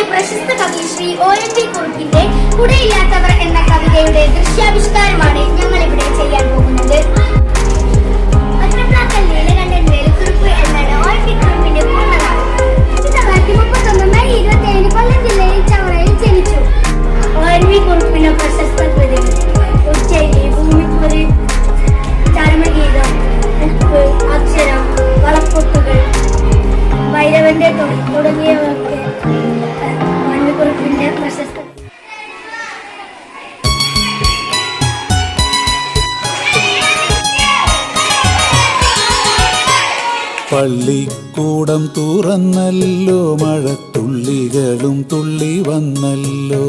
പ്രശസ്ത കവി Shri O N V കുറുപ്പിന്റെ കുടയില്ലാത്തവർ എന്ന കവിതയുടെ ദൃശ്യാവിഷ്കാരമാണ് ഞങ്ങൾ ഇവിടെ ചെയ്യാൻ പോകുന്നത്. ഒറ്റപ്ലാക്കൽ നീലകണ്ഠൻ വേലുക്കുറുപ്പ് എന്നാണ് ഒ എൻ വി കുറുപ്പിന്റെ പൂർണനാമം. പള്ളിക്കൂടം തുറന്നല്ലോ മഴത്തുള്ളികളും തുള്ളി വന്നല്ലോ.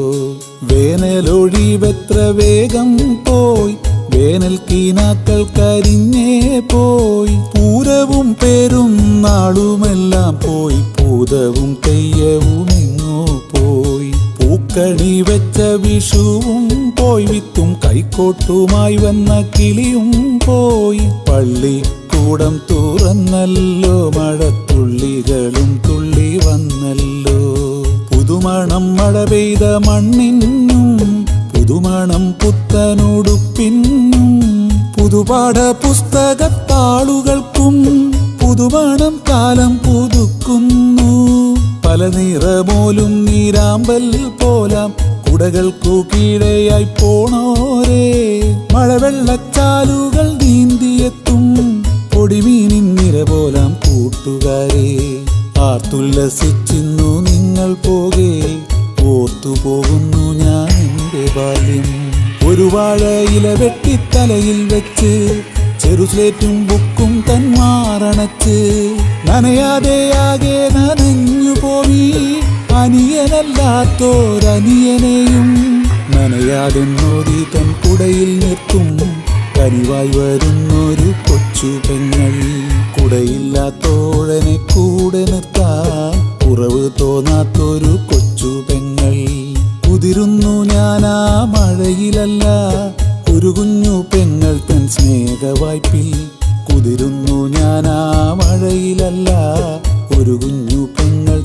വേനലൊഴിവെത്ര വേഗം പോയി വേനൽ കീനാക്കൾ കരിഞ്ഞേ പോയി. പൂരവും പേരും നാളുമെല്ലാം പോയി പൂതവും തെയ്യവും എങ്ങോ പോയി. പൂക്കണി വെച്ച വിഷുവും പോയി വിത്തും കൈക്കോട്ടുമായി വന്ന കിളിയും പോയി. പള്ളിക്കൂടം തുറന്നല്ലോ മഴത്തുള്ളികളും തുള്ളി വന്നല്ലോ. പുതുമണം മഴ പെയ്ത മണ്ണിനും പുതുമണം പുത്തനുടുപ്പിന്നും പുതുപാഠ പുസ്തകത്താളുകൾക്കും പുതുമണം കാലം പുതുക്കുന്നു. പല നിറമോലും നീരാമ്പൽ പോലാം കുടകൾക്കു കീഴയായി പോണോരേ. കൂട്ടുകാരെ ആർത്തുല്ലസിച്ചിന്നു നിങ്ങൾ പോകെ. ഓർത്തുപോകുന്നു ഞാൻ എന്റെ ബാല്യം. ഒരു വാഴയില വെട്ടിത്തലയിൽ വെച്ച് ചെറുസ്ലേറ്റും ബുക്കും തന്മാറണച്ച്. ആകെ നനഞ്ഞു പോയി അനിയനല്ലാത്തോരനിയനെയും നനയാതെ നോതി തൻ കുടയിൽ നിർത്തും. കരിവായി വരുന്നൊരു പെങ്ങൾ കുടയില്ലാത്തോഴനെ കൂടെ നിർത്താൻ കുറവ് തോന്നാത്തൊരു കൊച്ചു പെങ്ങൾ. കുതിരുന്നു ആ മഴയിലല്ല ഒരു കുഞ്ഞു പെങ്ങൾ തൻ സ്നേഹവായ്പിൽ. കുതിരുന്നു ആ മഴയിലല്ല ഒരു കുഞ്ഞു പെങ്ങൾ